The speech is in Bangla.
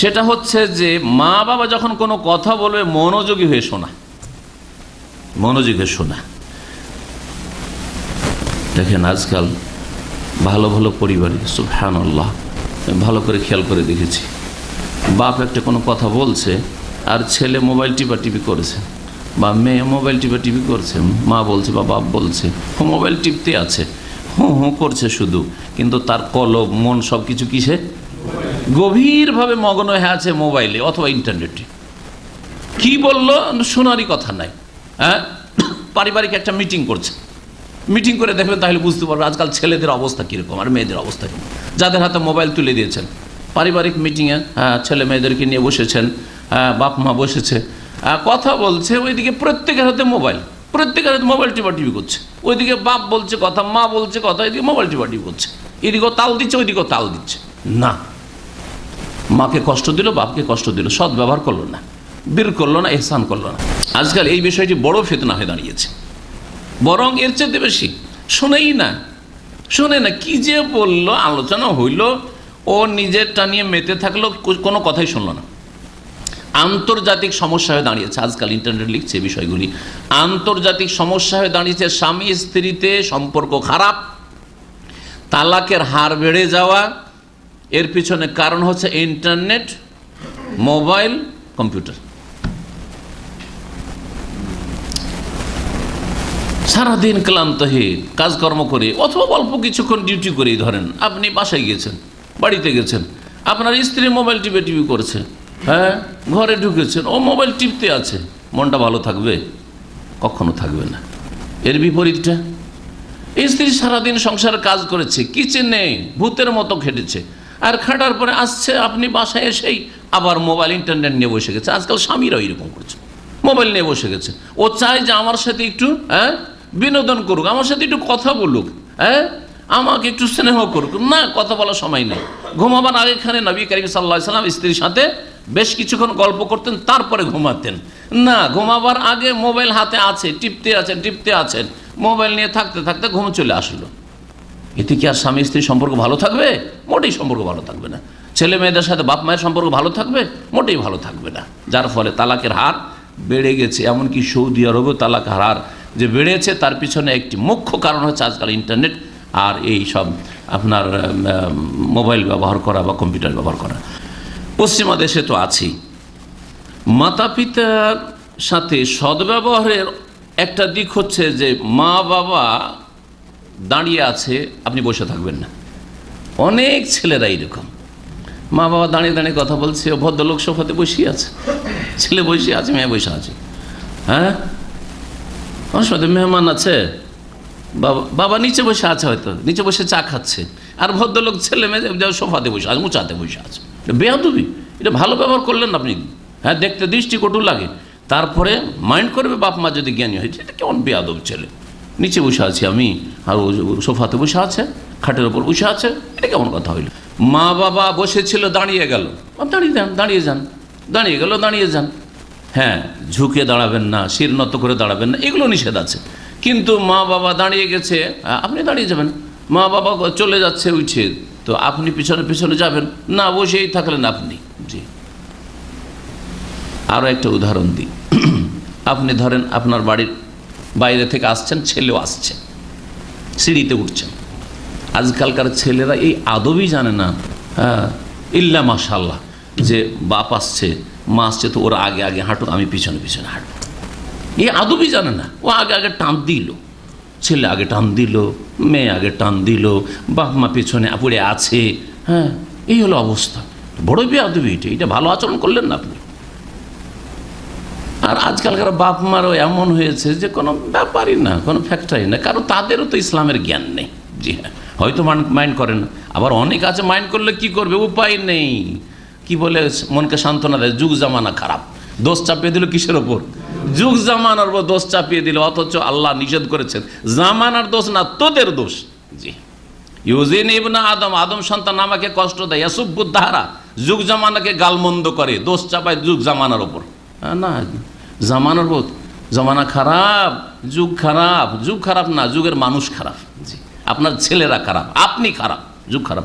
সেটা হচ্ছে যে মা বাবা যখন কোনো কথা বলবে, মনোযোগী হয়ে শোনা। মনোযোগী হয়ে শোনা। দেখেন আজকাল ভালো ভালো পরিবারে সুফহান আল্লাহ ভালো করে খেয়াল করে দেখেছি। বাপ একটা কোনো কথা বলছে, আর ছেলে মোবাইল টিপা টিপি করেছে, বা মেয়ে মোবাইল টিপা টিপি করছে, মা বলছে বা বাপ বলছে, ও মোবাইল টিপতে আছে, হুঁ হুঁ করছে শুধু, কিন্তু তার কলব, মন সব কিছু কিসে? গভীরভাবে মগ্ন হয়ে আছে মোবাইলে অথবা ইন্টারনেটে। কি বলল? শোনারই কথা নাই। হ্যাঁ? পারিবারিক একটা মিটিং করছে। মিটিং করে দেখবেন তাহলে বুঝতে পারবে আজকাল ছেলেদের অবস্থা কীরকম আর মেয়েদের অবস্থা কীরকম। যাদের হাতে মোবাইল তুলে দিয়েছেন। পারিবারিক মিটিংয়ে হ্যাঁ ছেলে মেয়েদেরকে নিয়ে বসেছেন। হ্যাঁ বাপ মা বসেছে। হ্যাঁ, কথা বলছে ওইদিকে প্রত্যেকের হাতে মোবাইল। প্রত্যেকের হাতে মোবাইল টিপা টিপি করছে। ওইদিকে বাপ বলছে কথা মা বলছে কথা এদিকে মোবাইল টিপা টিপি করছে। এদিকেও তাল দিচ্ছে ওইদিকেও তাল দিচ্ছে। না। মাকে কষ্ট দিল, বাপকে কষ্ট দিল সৎ ব্যবহার করল না, বীর করল না, এহসান করল না। আজকাল এই বিষয়টি বড় ফেতনা হয়ে দাঁড়িয়েছে। বরং এর চেয়ে বেশি, শোনেই না, শোনে না, কি যে বলল, আলোচনা হইল, ও নিজেরটা নিয়ে মেতে থাকল কোনো কথাই শুনলো না। আন্তর্জাতিক সমস্যা হয়ে দাঁড়িয়েছে, আজকাল ইন্টারনেট লিখছে বিষয়গুলি। আন্তর্জাতিক সমস্যা হয়ে দাঁড়িয়েছে স্বামী স্ত্রীতে সম্পর্ক খারাপ, তালাকের হার বেড়ে যাওয়া এর পিছনে কারণ হচ্ছে ইন্টারনেট, মোবাইল, কম্পিউটার। সারাদিন ক্লান্ত হয়ে কাজকর্ম করে অথবা অল্প কিছুক্ষণ ডিউটি করেই ধরেন, আপনি বাসায় গেছেন, বাড়িতে গেছেন, আপনার স্ত্রী মোবাইল টিপে টিপি করছে হ্যাঁ ঘরে ঢুকেছেন, ও মোবাইল টিপতে আছে, মনটা ভালো থাকবে? কখনো থাকবে না। এর বিপরীতটা, স্ত্রী সারাদিন সংসারে কাজ করেছে, কিচেনে, ভূতের মতো খেটেছে আর খাটার পরে আসছে, আপনি বাসায় এসেই আবার মোবাইল ইন্টারনেট নিয়ে বসে গেছে। আজকাল স্বামীরাও এরকম করছে। মোবাইল নিয়ে বসে গেছে। ও চায় যে আমার সাথে একটু হ্যাঁ বিনোদন করুক, আমার সাথে একটু কথা বলুক হ্যাঁ আমাকে একটু স্নেহ করুক। না, কথা বলার সময় নেই। ঘুমাবার আগেখানে নবী করিম সাল্লাহ সাল্লাম স্ত্রীর সাথে বেশ কিছুক্ষণ গল্প করতেন, তারপরে ঘুমাতেন। না, ঘুমাবার আগে মোবাইল হাতে আছে, টিপতে আছেন টিপতে আছেন। মোবাইল নিয়ে থাকতে থাকতে ঘুম চলে আসলো। এতে কি আর স্বামী স্ত্রী সম্পর্ক ভালো থাকবে? মোটেই সম্পর্ক ভালো থাকবে না। ছেলে মেয়েদের সাথে বাপ মায়ের সম্পর্ক ভালো থাকবে? মোটেই ভালো থাকবে না। যার ফলে তালাকের হার বেড়ে গেছে। এমনকি সৌদি আরবেও তালাকের হার যে বেড়েছে, তার পিছনে একটি মুখ্য কারণ হচ্ছে আজকাল ইন্টারনেট আর এই সব আপনার মোবাইল ব্যবহার করা বা কম্পিউটার ব্যবহার করা। পশ্চিমা দেশে তো আছেই মাতা পিতার সাথে সদ্ব্যবহারের একটা দিক হচ্ছে যে মা বাবা দাঁড়িয়ে আছে, আপনি বসে থাকবেন না। অনেক ছেলেরা এরকম। মা বাবা দাঁড়িয়ে দাঁড়িয়ে কথা বলছে ভদ্রলোক সোফাতে বসিয়ে আছে। ছেলে বসে আছে, মেয়ে বসে আছে। হ্যাঁ? সাথে মেহমান আছে। বাবা বাবা নিচে বসে আছে হয়তো, নিচে বসে চা খাচ্ছে। আর ভদ্রলোক ছেলে মেয়ে সোফাতে বসে আছে উঁচাতে বসে আছে। এটা বেয়াদুবি। এটা ভালো ব্যবহার করলেন আপনি? হ্যাঁ দেখতে দৃষ্টি দৃষ্টিকটু লাগে। তারপরে মাইন্ড করবে বাপ মা যদি জ্ঞানী হয়েছে এটা কেমন বেয়াদব ছেলে? নিচে বসে আছি আমি, আর সোফাতে বসে আছে, খাটের ওপর বসে আছে, এটা কেমন কথা হইল? মা বাবা বসেছিল, দাঁড়িয়ে গেল। দাঁড়িয়ে যান দাঁড়িয়ে যান, দাঁড়িয়ে গেল, দাঁড়িয়ে যান। হ্যাঁ ঝুঁকে দাঁড়াবেন না, শির নত করে দাঁড়াবেন না, এগুলো নিষেধ আছে। কিন্তু মা বাবা দাঁড়িয়ে গেছে আপনি দাঁড়িয়ে যাবেন। মা বাবা চলে যাচ্ছে উঠে তো আপনি পিছনে পিছনে যাবেন। না, বসেই থাকলেন আপনি। জি। আরও একটা উদাহরণ দিই। আপনি ধরেন আপনার বাড়ির বাইরে থেকে আসছেন, ছেলেও আসছে। সিঁড়িতে উঠছেন। আজকালকার ছেলেরা এই আদবই জানে না হ্যাঁ ইল্লা মাশাল্লাহ যে বাপ আসছে, মা আসছে, তো ওরা আগে আগে হাঁটুক, আমি পিছনে পিছনে হাঁটবো। এই আদবই জানে না। ও আগে আগে টান দিল। ছেলে আগে টান দিল, মেয়ে আগে টান দিল, বাপ মা পেছনে পড়ে আছে হ্যাঁ এই হলো অবস্থা। বড় বেআদবি এটা এটা ভালো আচরণ করলেন না আপনি। আর আজকালকার বাপ মারও এমন হয়েছে যে কোনো ব্যাপারই না, কোনো ফ্যাক্টরি না। কারণ তাদেরও তো ইসলামের জ্ঞান নেই। জি হ্যাঁ হয়তো মাইন্ড করে না। আবার অনেক আছে মাইন্ড করলে কি করবে? উপায় নেই। কি বলে মনকে সান্ত্বনা দেয়? যুগ জামানা খারাপ। দোষ চাপিয়ে দিল কিসের ওপর? যুগ জামানার উপর দোষ চাপিয়ে দিল, অথচ আল্লাহ নিষেধ করেছেন। জামানার দোষ না, তোদের দোষ। জি। ইউজিন ইবনা আদম আদম সন্তান আমাকে কষ্ট দেয়। ইয়াসুবুদ্দাহারা যুগ জামানাকে গালমন্দ করে, দোষ চাপায় যুগ জামানার ওপর না, জামানার বোধ জামানা খারাপ, যুগ খারাপ যুগ খারাপ না, যুগের মানুষ খারাপ আপনার ছেলেরা খারাপ, আপনি খারাপ, যুগ খারাপ।